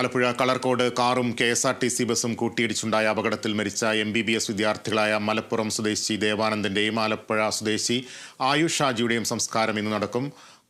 ആലപ്പുഴ കളർക്കോട് കാറും K S R T C ബസും കൂട്ടിയിടിച്ചുണ്ടായ അപകടത്തിൽ മരിച്ച എം ബി ബി എസ് വിദ്യാർത്ഥികളായ മലപ്പുറം സ്വദേശി ദേവാനന്ദന്റെയും ആലപ്പുഴ സ്വദേശി ആയുഷ് ഷാജിയുടെയും സംസ്കാരം ഇന്ന് നടക്കും.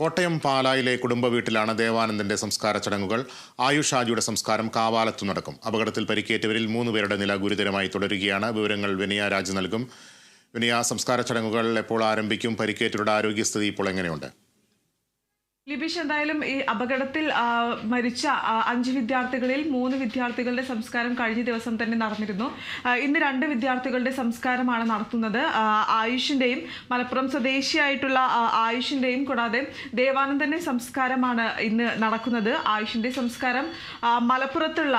കോട്ടയം പാലായിലെ കുടുംബ വീട്ടിലാണ് ദേവാനന്ദന്റെ സംസ്കാര ചടങ്ങുകൾ. ആയുഷ് ഷാജിയുടെ സംസ്കാരം കാവാലത്തു നടക്കും. അപകടത്തിൽ പരിക്കേറ്റവരിൽ മൂന്ന് പേരുടെ നില ഗുരുതരമായി തുടരുകയാണ്. വിവരങ്ങൾ വിനയ രാജ് നൽകും. വിനയ സംസ്കാര ചടങ്ങുകൾ എപ്പോൾ ആരംഭിക്കും? പരിക്കേറ്റവരുടെ ആരോഗ്യസ്ഥിതി ഇപ്പോൾ എങ്ങനെയുണ്ട്? ലിബിഷ് എന്തായാലും ഈ അപകടത്തിൽ മരിച്ച അഞ്ച് വിദ്യാർത്ഥികളിൽ മൂന്ന് വിദ്യാർത്ഥികളുടെ സംസ്കാരം കഴിഞ്ഞ ദിവസം തന്നെ നടന്നിരുന്നു. ഇന്ന് രണ്ട് വിദ്യാർത്ഥികളുടെ സംസ്കാരമാണ് നടത്തുന്നത്. ആയുഷിന്റെയും മലപ്പുറം സ്വദേശിയായിട്ടുള്ള ആയുഷിന്റെയും കൂടാതെ ദേവാനന്ദന്റെ സംസ്കാരമാണ് ഇന്ന് നടക്കുന്നത്. ആയുഷിന്റെ സംസ്കാരം മലപ്പുറത്തുള്ള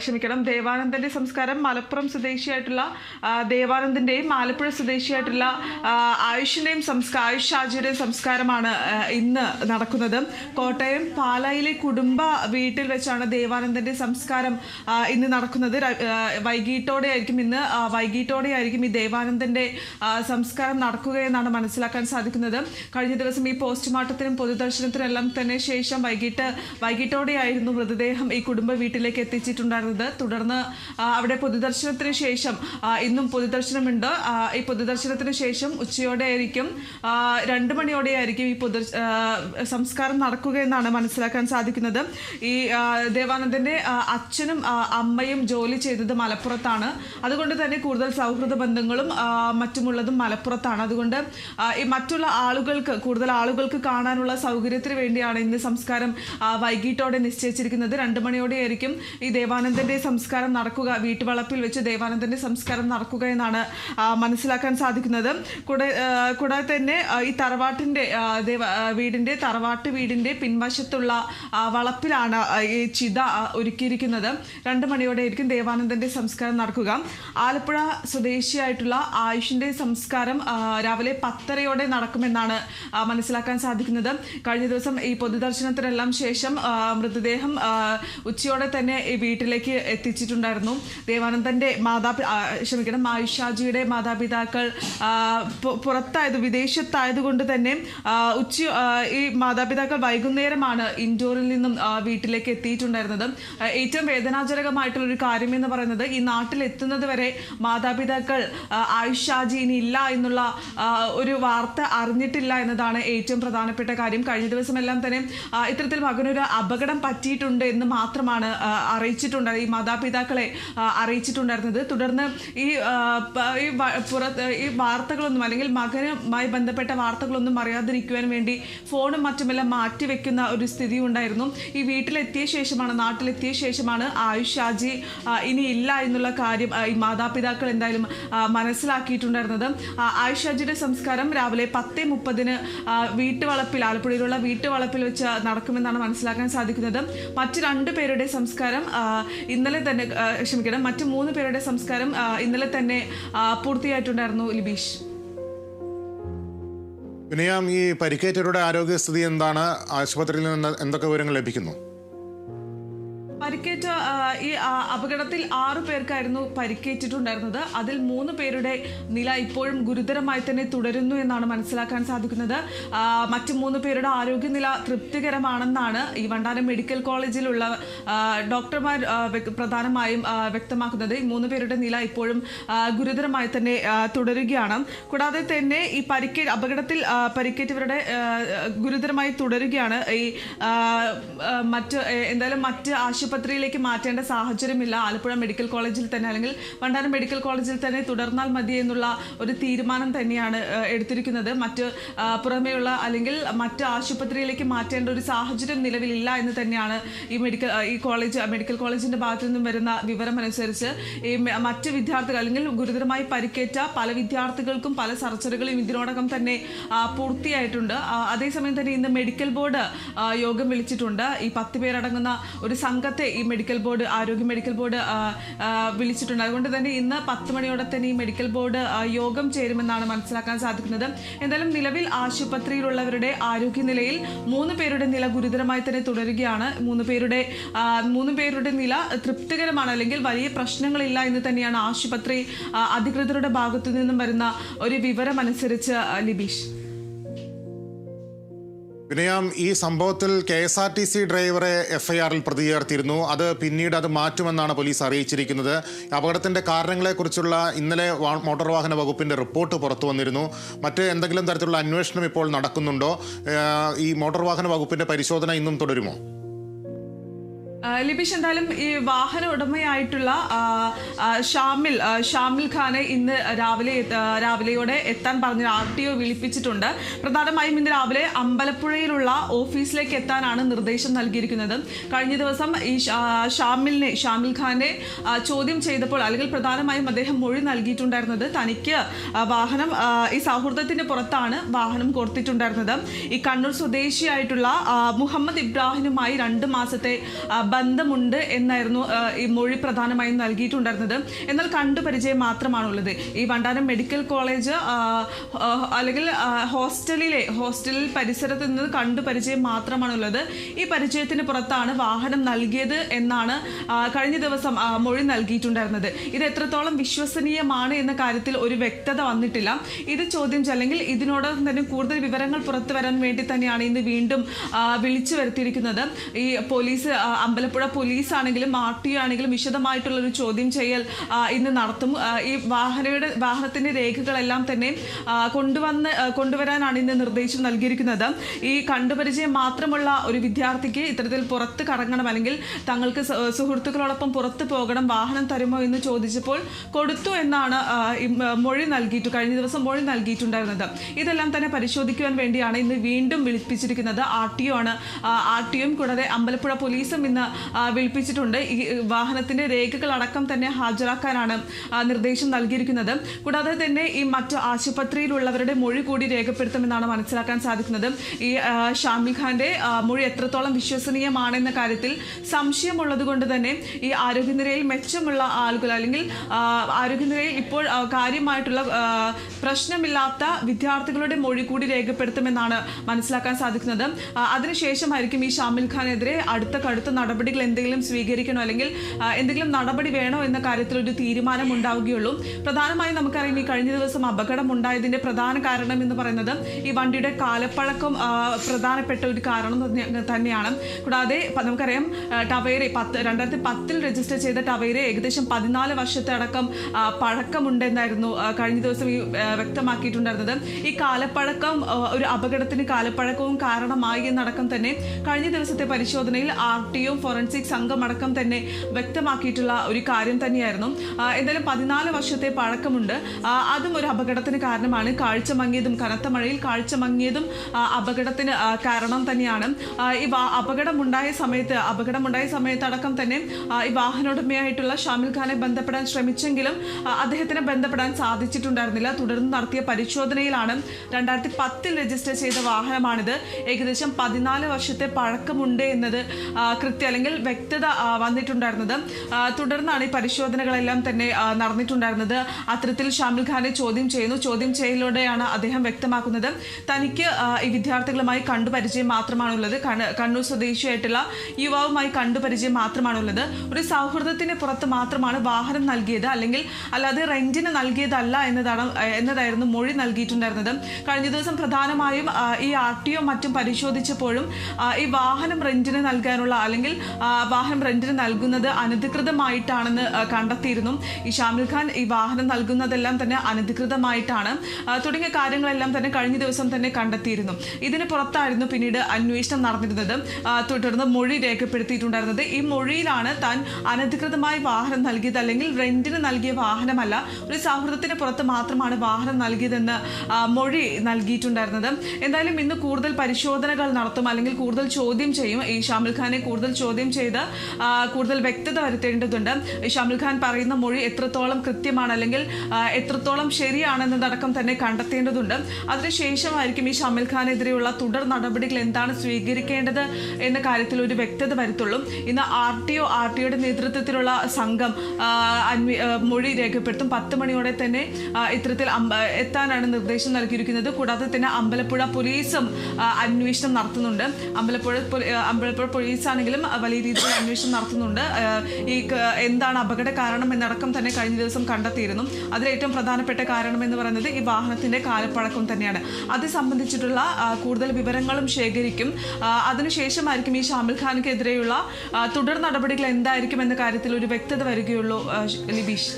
ക്ഷമിക്കണം ദേവാനന്ദന്റെ സംസ്കാരം മലപ്പുറം സ്വദേശിയായിട്ടുള്ള ദേവാനന്ദന്റെയും ആലപ്പുഴ സ്വദേശിയായിട്ടുള്ള ആയുഷിന്റെയും സംസ്കാര ആയുഷ് ഷാജിയുടെയും സംസ്കാരമാണ് ഇന്ന് നടക്കുന്നത്. കോട്ടയം പാലായിലെ കുടുംബ വീട്ടിൽ വെച്ചാണ് ദേവാനന്ദന്റെ സംസ്കാരം ഇന്ന് നടക്കുന്നത്. വൈകിട്ടോടെ ആയിരിക്കും ഇന്ന് വൈകിട്ടോടെ ആയിരിക്കും ഈ ദേവാനന്ദന്റെ സംസ്കാരം നടക്കുകയെന്നാണ് മനസ്സിലാക്കാൻ സാധിക്കുന്നത്. കഴിഞ്ഞ ദിവസം ഈ പോസ്റ്റ്മോർട്ടത്തിനും പൊതുദർശനത്തിനും എല്ലാം തന്നെ ശേഷം വൈകിട്ട് വൈകിട്ടോടെയായിരുന്നു മൃതദേഹം ഈ കുടുംബ വീട്ടിലേക്ക് എത്തിച്ചിട്ടുണ്ടായിരുന്നത്. തുടർന്ന് അവിടെ പൊതുദർശനത്തിന് ശേഷം ഇന്നും പൊതുദർശനമുണ്ട്. ഈ പൊതുദർശനത്തിന് ശേഷം ഉച്ചയോടെ ആയിരിക്കും രണ്ട് മണിയോടെ ആയിരിക്കും ഈ പൊതു സംസ്കാരം നടക്കുക എന്നാണ് മനസ്സിലാക്കാൻ സാധിക്കുന്നത്. ഈ ദേവാനന്ദന്റെ അച്ഛനും അമ്മയും ജോലി ചെയ്തത് മലപ്പുറത്താണ്. അതുകൊണ്ട് തന്നെ കൂടുതൽ സൗഹൃദ ബന്ധങ്ങളും മറ്റുമുള്ളതും മലപ്പുറത്താണ്. അതുകൊണ്ട് ഈ മറ്റുള്ള ആളുകൾക്ക് കൂടുതൽ ആളുകൾക്ക് കാണാനുള്ള സൗകര്യത്തിന് വേണ്ടിയാണ് ഇന്ന് സംസ്കാരം വൈകിട്ടോടെ നിശ്ചയിച്ചിരിക്കുന്നത്. രണ്ട് മണിയോടെ ആയിരിക്കും ഈ ദേവാനന്ദന്റെ സംസ്കാരം നടക്കുക. വീട്ടുവളപ്പിൽ വെച്ച് ദേവാനന്ദന്റെ സംസ്കാരം നടക്കുക എന്നാണ് മനസ്സിലാക്കാൻ സാധിക്കുന്നത്. കൂടെ കൂടാതെ തന്നെ ഈ തറവാട്ടിന്റെ വീടിന്റെ ആ, വീടിന്റെ തറവാട്ട് വീടിന്റെ പിൻവശത്തുള്ള വളപ്പിലാണ് ഈ ചിത ഒരുക്കിയിരിക്കുന്നത്. രണ്ട് മണിയോടെ ആയിരിക്കും ദേവാനന്ദന്റെ സംസ്കാരം നടക്കുക. ആലപ്പുഴ സ്വദേശിയായിട്ടുള്ള ആയുഷിന്റെ സംസ്കാരം രാവിലെ പത്തരയോടെ നടക്കുമെന്നാണ് മനസ്സിലാക്കാൻ സാധിക്കുന്നത്. കഴിഞ്ഞ ദിവസം ഈ പൊതുദർശനത്തിനെല്ലാം ശേഷം മൃതദേഹം ഉച്ചയോടെ തന്നെ ഈ വീട്ടിലേക്ക് എത്തിച്ചിട്ടുണ്ടായിരുന്നു. ദേവാനന്ദന്റെ മാതാപി ക്ഷമിക്കണം ആയുഷാജിയുടെ മാതാപിതാക്കൾ പുറത്തായത് വിദേശത്തായത് വിദേശത്തായതുകൊണ്ട് തന്നെ ഉച്ച ഈ ഈ മാതാപിതാക്കൾ വൈകുന്നേരമാണ് ഇൻഡോറിൽ നിന്നും വീട്ടിലേക്ക് എത്തിയിട്ടുണ്ടായിരുന്നത്. ഏറ്റവും വേദനാജനകമായിട്ടുള്ള ഒരു കാര്യം എന്ന് പറയുന്നത് ഈ നാട്ടിൽ എത്തുന്നത് വരെ മാതാപിതാക്കൾ ആയുഷ് ഇനി ഇല്ല എന്നുള്ള ഒരു വാർത്ത അറിഞ്ഞിട്ടില്ല എന്നതാണ് ഏറ്റവും പ്രധാനപ്പെട്ട കാര്യം. കഴിഞ്ഞ ദിവസമെല്ലാം തന്നെ ഇത്തരത്തിൽ മകനൊരു അപകടം പറ്റിയിട്ടുണ്ട് എന്ന് മാത്രമാണ് അറിയിച്ചിട്ടുണ്ടായത് അറിയിച്ചിട്ടുണ്ട്. ഈ മാതാപിതാക്കളെ അറിയിച്ചിട്ടുണ്ടായിരുന്നത്. തുടർന്ന് ഈ ഈ പുറത്ത് ഈ വാർത്തകളൊന്നും അല്ലെങ്കിൽ മകനുമായി ബന്ധപ്പെട്ട വാർത്തകളൊന്നും അറിയാതിരിക്കുവാൻ വേണ്ടി ഫോണും മറ്റുമെല്ലാം മാറ്റിവെക്കുന്ന ഒരു സ്ഥിതി ഉണ്ടായിരുന്നു ഈ വീട്ടിലെത്തിയ ശേഷമാണ് നാട്ടിലെത്തിയ ശേഷമാണ് ആയുഷ് ഷാജി ഇനി ഇല്ല എന്നുള്ള കാര്യം ഈ മാതാപിതാക്കൾ എന്തായാലും മനസ്സിലാക്കിയിട്ടുണ്ടായിരുന്നത്. ആയുഷ് ഷാജിയുടെ സംസ്കാരം രാവിലെ പത്ത് മുപ്പതിന് വീട്ടുവളപ്പിൽ ആലപ്പുഴയിലുള്ള വീട്ടുവളപ്പിൽ വെച്ച് നടക്കുമെന്നാണ് മനസ്സിലാക്കാൻ സാധിക്കുന്നത്. മറ്റ് രണ്ട് പേരുടെ സംസ്കാരം ഇന്നലെ തന്നെ ക്ഷമിക്കണം മറ്റ് മൂന്ന് പേരുടെ സംസ്കാരം ഇന്നലെ തന്നെ പൂർത്തിയായിട്ടുണ്ടായിരുന്നു ലിബീഷ്. വിനയം ഈ പരിക്കേറ്റവരുടെ ആരോഗ്യസ്ഥിതി എന്താണ്? ആശുപത്രിയിൽ നിന്ന് എന്തൊക്കെ വിവരങ്ങൾ ലഭിക്കുന്നു? പരിക്കേറ്റ ഈ അപകടത്തിൽ ആറു പേർക്കായിരുന്നു പരിക്കേറ്റിട്ടുണ്ടായിരുന്നത്. അതിൽ മൂന്ന് പേരുടെ നില ഇപ്പോഴും ഗുരുതരമായി തന്നെ തുടരുന്നു എന്നാണ് മനസ്സിലാക്കാൻ സാധിക്കുന്നത്. മറ്റു മൂന്ന് പേരുടെ ആരോഗ്യനില തൃപ്തികരമാണെന്നാണ് ഈ വണ്ടാനം മെഡിക്കൽ കോളേജിലുള്ള ഡോക്ടർമാർ പ്രധാനമായും വ്യക്തമാക്കുന്നത്. ഈ മൂന്ന് പേരുടെ നില ഇപ്പോഴും ഗുരുതരമായി തന്നെ തുടരുകയാണ്. കൂടാതെ തന്നെ ഈ പരിക്കേ അപകടത്തിൽ പരിക്കേറ്റവരുടെ ഗുരുതരമായി തുടരുകയാണ്. ഈ മറ്റ് എന്തായാലും മറ്റ് ആശുപത്രിയിലേക്ക് മാറ്റേണ്ട സാഹചര്യമില്ല. ആലപ്പുഴ മെഡിക്കൽ കോളേജിൽ തന്നെ അല്ലെങ്കിൽ വണ്ടാനം മെഡിക്കൽ കോളേജിൽ തന്നെ തുടർന്നാൽ മതി എന്നുള്ള ഒരു തീരുമാനം തന്നെയാണ് എടുത്തിരിക്കുന്നത്. മറ്റ് പുറമേയുള്ള അല്ലെങ്കിൽ മറ്റ് ആശുപത്രിയിലേക്ക് മാറ്റേണ്ട ഒരു സാഹചര്യം നിലവിലില്ല എന്ന് തന്നെയാണ് ഈ മെഡിക്കൽ ഈ കോളേജ് മെഡിക്കൽ കോളേജിന്റെ ഭാഗത്തു നിന്നും വരുന്ന വിവരം അനുസരിച്ച് ഈ മറ്റ് വിദ്യാർത്ഥികൾ അല്ലെങ്കിൽ ഗുരുതരമായി പരിക്കേറ്റ പല വിദ്യാർത്ഥികൾക്കും പല സർജറികളും ഇതിനോടകം തന്നെ പൂർത്തിയായിട്ടുണ്ട്. അതേസമയം തന്നെ ഇന്ന് മെഡിക്കൽ ബോർഡ് യോഗം വിളിച്ചിട്ടുണ്ട്. ഈ പത്ത് പേരടങ്ങുന്ന ഒരു സംഘത്തെ മെഡിക്കൽ ബോർഡ് ആരോഗ്യ മെഡിക്കൽ ബോർഡ് വിളിച്ചിട്ടുണ്ട്. അതുകൊണ്ട് തന്നെ ഇന്ന് പത്ത് മണിയോടെ തന്നെ ഈ മെഡിക്കൽ ബോർഡ് യോഗം ചേരുമെന്നാണ് മനസ്സിലാക്കാൻ സാധിക്കുന്നത്. എന്തായാലും നിലവിൽ ആശുപത്രിയിലുള്ളവരുടെ ആരോഗ്യനിലയിൽ മൂന്ന് പേരുടെ നില ഗുരുതരമായി തന്നെ തുടരുകയാണ്. മൂന്ന് പേരുടെ മൂന്ന് പേരുടെ നില തൃപ്തികരമാണ് അല്ലെങ്കിൽ വലിയ പ്രശ്നങ്ങളില്ല എന്ന് തന്നെയാണ് ആശുപത്രി അധികൃതരുടെ ഭാഗത്തു നിന്നും വരുന്ന ഒരു വിവരം അനുസരിച്ച് ആ, ലിബീഷ്. വിനയാം ഈ സംഭവത്തിൽ K S R T C ഡ്രൈവറെ എഫ്ഐആറിൽ പ്രതി ചേർത്തിരുന്നു അത് പിന്നീട് അത് മാറ്റുമെന്നാണ് പോലീസ് അറിയിച്ചിരിക്കുന്നത്. അപകടത്തിന്റെ കാരണങ്ങളെക്കുറിച്ചുള്ള ഇന്നലെ മോട്ടോർ വാഹന വകുപ്പിന്റെ റിപ്പോർട്ട് പുറത്തു വന്നിരുന്നു. മറ്റ് എന്തെങ്കിലും തരത്തിലുള്ള അന്വേഷണം ഇപ്പോൾ നടക്കുന്നുണ്ടോ? ഈ മോട്ടോർ വാഹന വകുപ്പിന്റെ പരിശോധന ഇന്നും തുടരുമോ? ലിബീഷ് എന്തായാലും ഈ വാഹന ഉടമയായിട്ടുള്ള ഷാമിൽ ഷാമിൽ ഖാനെ ഇന്ന് രാവിലെ രാവിലെയോടെ എത്താൻ പറഞ്ഞ ആർ ടി ഒ വിളിപ്പിച്ചിട്ടുണ്ട്. പ്രധാനമായും ഇന്ന് രാവിലെ അമ്പലപ്പുഴയിലുള്ള ഓഫീസിലേക്ക് എത്താനാണ് നിർദ്ദേശം നൽകിയിരിക്കുന്നത്. കഴിഞ്ഞ ദിവസം ഈ ഷാമിലിനെ ഷാമിൽ ഖാനെ ചോദ്യം ചെയ്തപ്പോൾ അല്ലെങ്കിൽ പ്രധാനമായും അദ്ദേഹം മൊഴി നൽകിയിട്ടുണ്ടായിരുന്നത് തനിക്ക് വാഹനം ഈ സൗഹൃദത്തിന് പുറത്താണ് വാഹനം കൊടുത്തിട്ടുണ്ടായിരുന്നത് ഈ കണ്ണൂർ സ്വദേശിയായിട്ടുള്ള മുഹമ്മദ് ഇബ്രാഹിമുമായി രണ്ട് മാസത്തെ ബന്ധമുണ്ട് എന്നായിരുന്നു ഈ മൊഴി പ്രധാനമായും നൽകിയിട്ടുണ്ടായിരുന്നത്. എന്നാൽ കണ്ടുപരിചയം മാത്രമാണുള്ളത്. ഈ വണ്ടാനം മെഡിക്കൽ കോളേജ് അല്ലെങ്കിൽ ഹോസ്റ്റലിലെ ഹോസ്റ്റലിൽ പരിസരത്ത് നിന്ന് കണ്ടുപരിചയം മാത്രമാണുള്ളത്. ഈ പരിചയത്തിന് പുറത്താണ് വാഹനം നൽകിയത് എന്നാണ് കഴിഞ്ഞ ദിവസം മൊഴി നൽകിയിട്ടുണ്ടായിരുന്നത്. ഇത് എത്രത്തോളം വിശ്വസനീയമാണ് എന്ന കാര്യത്തിൽ ഒരു വ്യക്തത വന്നിട്ടില്ല. ഇത് ചോദ്യം അല്ലെങ്കിൽ ഇതിനോടൊപ്പം തന്നെ കൂടുതൽ വിവരങ്ങൾ പുറത്തു വരാൻ വേണ്ടി തന്നെയാണ് ഇന്ന് വീണ്ടും വിളിച്ചു വരുത്തിയിരിക്കുന്നത്. ഈ പോലീസ് ആ, അമ്പലപ്പുഴ പോലീസ് ആണെങ്കിലും ആർ ടി ആണെങ്കിലും വിശദമായിട്ടുള്ള ഒരു ചോദ്യം ചെയ്യൽ ഇന്ന് നടത്തും. ഈ വാഹനയുടെ വാഹനത്തിന്റെ രേഖകളെല്ലാം തന്നെ കൊണ്ടുവന്ന് കൊണ്ടുവരാനാണ് ഇന്ന് നിർദ്ദേശം നൽകിയിരിക്കുന്നത്. ഈ കണ്ടുപരിചയം മാത്രമുള്ള ഒരു വിദ്യാർത്ഥിക്ക് ഇത്തരത്തിൽ പുറത്ത് കറങ്ങണം അല്ലെങ്കിൽ തങ്ങൾക്ക് സുഹൃത്തുക്കളോടൊപ്പം പുറത്ത് പോകണം വാഹനം തരുമോ എന്ന് ചോദിച്ചപ്പോൾ കൊടുത്തു എന്നാണ് മൊഴി നൽകിയിട്ട് കഴിഞ്ഞ ദിവസം മൊഴി നൽകിയിട്ടുണ്ടായിരുന്നത്. ഇതെല്ലാം തന്നെ പരിശോധിക്കുവാൻ വേണ്ടിയാണ് ഇന്ന് വീണ്ടും വിളിപ്പിച്ചിരിക്കുന്നത്. ആർ ടി ഒ ആണ്. ആർ ടി ഒയും കൂടാതെ അമ്പലപ്പുഴ പോലീസും ഇന്ന് വിളിപ്പിച്ചിട്ടുണ്ട്. ഈ വാഹനത്തിന്റെ രേഖകൾ അടക്കം തന്നെ ഹാജരാക്കാനാണ് നിർദ്ദേശം നൽകിയിരിക്കുന്നത്. കൂടാതെ തന്നെ ഈ മറ്റ് ആശുപത്രിയിലുള്ളവരുടെ മൊഴി കൂടി രേഖപ്പെടുത്തുമെന്നാണ് മനസ്സിലാക്കാൻ സാധിക്കുന്നത്. ഈ ഷാമി ഖാന്റെ മൊഴി എത്രത്തോളം വിശ്വസനീയമാണെന്ന കാര്യത്തിൽ സംശയമുള്ളത് കൊണ്ട് തന്നെ ഈ ആരോഗ്യനിരയിൽ മെച്ചമുള്ള ആളുകൾ അല്ലെങ്കിൽ ആരോഗ്യനിരയിൽ ഇപ്പോൾ കാര്യമായിട്ടുള്ള പ്രശ്നമില്ലാത്ത വിദ്യാർത്ഥികളുടെ മൊഴി കൂടി രേഖപ്പെടുത്തുമെന്നാണ് മനസ്സിലാക്കാൻ സാധിക്കുന്നത്. അതിനുശേഷമായിരിക്കും ഈ ഷാമിൽ ഖാനെതിരെ അടുത്ത കടുത്ത നടപടികൾ എന്തെങ്കിലും സ്വീകരിക്കണോ അല്ലെങ്കിൽ എന്തെങ്കിലും നടപടി വേണോ എന്ന കാര്യത്തിൽ ഒരു തീരുമാനം ഉണ്ടാവുകയുള്ളൂ പ്രധാനമായും നമുക്കറിയാം ഈ കഴിഞ്ഞ ദിവസം അപകടം ഉണ്ടായതിന്റെ പ്രധാന കാരണം എന്ന് പറയുന്നത് ഈ വണ്ടിയുടെ കാലപ്പഴക്കം പ്രധാനപ്പെട്ട ഒരു കാരണം തന്നെയാണ്. കൂടാതെ നമുക്കറിയാം ടവേര പത്ത് രണ്ടായിരത്തി പത്തിൽ രജിസ്റ്റർ ചെയ്ത ടവേര ഏകദേശം പതിനാല് വർഷത്തെ അടക്കം പഴക്കമുണ്ടെന്നായിരുന്നു കഴിഞ്ഞ ദിവസം ഈ വ്യക്തമാക്കിയിട്ടുണ്ടായിരുന്നത്. ഈ കാലപ്പഴക്കം ഒരു അപകടത്തിന് കാലപ്പഴക്കവും കാരണമായി എന്നടക്കം തന്നെ കഴിഞ്ഞ ദിവസത്തെ പരിശോധനയിൽ ആർ ടിയും ഫോറൻസിക് സംഘം അടക്കം തന്നെ വ്യക്തമാക്കിയിട്ടുള്ള ഒരു കാര്യം തന്നെയായിരുന്നു. എന്തായാലും പതിനാല് വർഷത്തെ പഴക്കമുണ്ട്. അതും ഒരു അപകടത്തിന് കാരണമാണ്. കാഴ്ച മങ്ങിയതും കനത്ത മഴയിൽ കാഴ്ച മങ്ങിയതും അപകടത്തിന് കാരണം തന്നെയാണ്. ഈ അപകടമുണ്ടായ സമയത്ത് അപകടമുണ്ടായ സമയത്ത് അടക്കം തന്നെ ഈ വാഹനോടമയായിട്ടുള്ള ഷാമിൽ ഖാനെ ബന്ധപ്പെടാൻ ശ്രമിച്ചെങ്കിലും അദ്ദേഹത്തിനെ ബന്ധപ്പെടാൻ സാധിച്ചിട്ടുണ്ടായിരുന്നില്ല. തുടർന്ന് നടത്തിയ പരിശോധനയിലാണ് രണ്ടായിരത്തി പത്തിൽ രജിസ്റ്റർ ചെയ്ത വാഹനമാണിത്. ഏകദേശം പതിനാല് വർഷത്തെ പഴക്കമുണ്ട് എന്നത് കൃത്യം അല്ലെങ്കിൽ വ്യക്തത വന്നിട്ടുണ്ടായിരുന്നത്. തുടർന്നാണ് ഈ പരിശോധനകളെല്ലാം തന്നെ നടന്നിട്ടുണ്ടായിരുന്നത്. അത്തരത്തിൽ ഷാമിൽ ഖാനെ ചോദ്യം ചെയ്യുന്നു. ചോദ്യം ചെയ്യലിലൂടെയാണ് അദ്ദേഹം വ്യക്തമാക്കുന്നത്. തനിക്ക് ഈ വിദ്യാർത്ഥികളുമായി കണ്ടുപരിചയം മാത്രമാണുള്ളത്. കണ്ണ- കണ്ണൂർ സ്വദേശിയായിട്ടുള്ള യുവാവുമായി കണ്ടുപരിചയം മാത്രമാണുള്ളത്. ഒരു സൗഹൃദത്തിന് പുറത്ത് മാത്രമാണ് വാഹനം നൽകിയത്. അല്ലെങ്കിൽ അല്ലാതെ റെന്റിന് നൽകിയതല്ല എന്നതാണ് എന്നതായിരുന്നു മൊഴി നൽകിയിട്ടുണ്ടായിരുന്നത്. കഴിഞ്ഞ ദിവസം പ്രധാനമായും ഈ ആർ ടി ഒ മറ്റും പരിശോധിച്ചപ്പോഴും ഈ വാഹനം റെന്റിന് നൽകാനുള്ള അല്ലെങ്കിൽ വാഹനം റെന്റിന് നൽകുന്നത് അനധികൃതമായിട്ടാണെന്ന് കണ്ടെത്തിയിരുന്നു. ഈ ഷാമിൽ ഖാൻ ഈ വാഹനം നൽകുന്നതെല്ലാം തന്നെ അനധികൃതമായിട്ടാണ്. തുടങ്ങിയ കാര്യങ്ങളെല്ലാം തന്നെ കഴിഞ്ഞ ദിവസം തന്നെ കണ്ടെത്തിയിരുന്നു. ഇതിന് പുറത്തായിരുന്നു പിന്നീട് അന്വേഷണം നടന്നിരുന്നത്. തുടർന്ന് മൊഴി രേഖപ്പെടുത്തിയിട്ടുണ്ടായിരുന്നത്. ഈ മൊഴിയിലാണ് താൻ അനധികൃതമായി വാഹനം നൽകിയത് അല്ലെങ്കിൽ റെന്റിന് നൽകിയ വാഹനമല്ല. ഒരു സൗഹൃദത്തിന് പുറത്ത് മാത്രമാണ് വാഹനം നൽകിയതെന്ന് മൊഴി നൽകിയിട്ടുണ്ടായിരുന്നത്. എന്തായാലും ഇന്ന് കൂടുതൽ പരിശോധനകൾ നടത്തും അല്ലെങ്കിൽ കൂടുതൽ ചോദ്യം ചെയ്യും. ഈ ഷാമിൽ ഖാനെ കൂടുതൽ ചോദ്യം ചെയ്ത് ആ, കൂടുതൽ വ്യക്തത വരുത്തേണ്ടതുണ്ട്. ഈ ഖാൻ പറയുന്ന മൊഴി എത്രത്തോളം കൃത്യമാണ് അല്ലെങ്കിൽ എത്രത്തോളം ശരിയാണെന്നതടക്കം തന്നെ കണ്ടെത്തേണ്ടതുണ്ട്. അതിനുശേഷമായിരിക്കും ഈ ഷാമിൽ ഖാനെതിരെയുള്ള തുടർ നടപടികൾ എന്താണ് സ്വീകരിക്കേണ്ടത് എന്ന കാര്യത്തിൽ ഒരു വ്യക്തത വരുത്തുള്ളൂ. ഇന്ന് R T O R T ഒയുടെ നേതൃത്വത്തിലുള്ള സംഘം അന്വേ- മൊഴി രേഖപ്പെടുത്തും. പത്ത് മണിയോടെ തന്നെ ഇത്തരത്തിൽ എത്താനാണ് നിർദ്ദേശം നൽകിയിരിക്കുന്നത്. കൂടാതെ തന്നെ അമ്പലപ്പുഴ പോലീസും അന്വേഷണം നടത്തുന്നുണ്ട്. അമ്പലപ്പുഴ പൊലി- അമ്പലപ്പുഴ പോലീസ് ആണെങ്കിലും ആ, വലിയ രീതിയിൽ അന്വേഷണം നടത്തുന്നുണ്ട്. ഈ എന്താണ് അപകട കാരണം എന്നടക്കം തന്നെ കഴിഞ്ഞ ദിവസം കണ്ടെത്തിയിരുന്നു. അതിലേറ്റവും പ്രധാനപ്പെട്ട കാരണം എന്ന് പറയുന്നത് ഈ വാഹനത്തിന്റെ കാലപ്പഴക്കം തന്നെയാണ്. അത് സംബന്ധിച്ചിട്ടുള്ള കൂടുതൽ വിവരങ്ങളും ശേഖരിക്കും. അതിനുശേഷമായിരിക്കും ഈ ഷാമിൽ ഖാനക്കെതിരെയുള്ള തുടർ നടപടികൾ എന്തായിരിക്കും എന്ന കാര്യത്തിൽ ഒരു വ്യക്തത വരികയുള്ളൂ ലിബീഷ്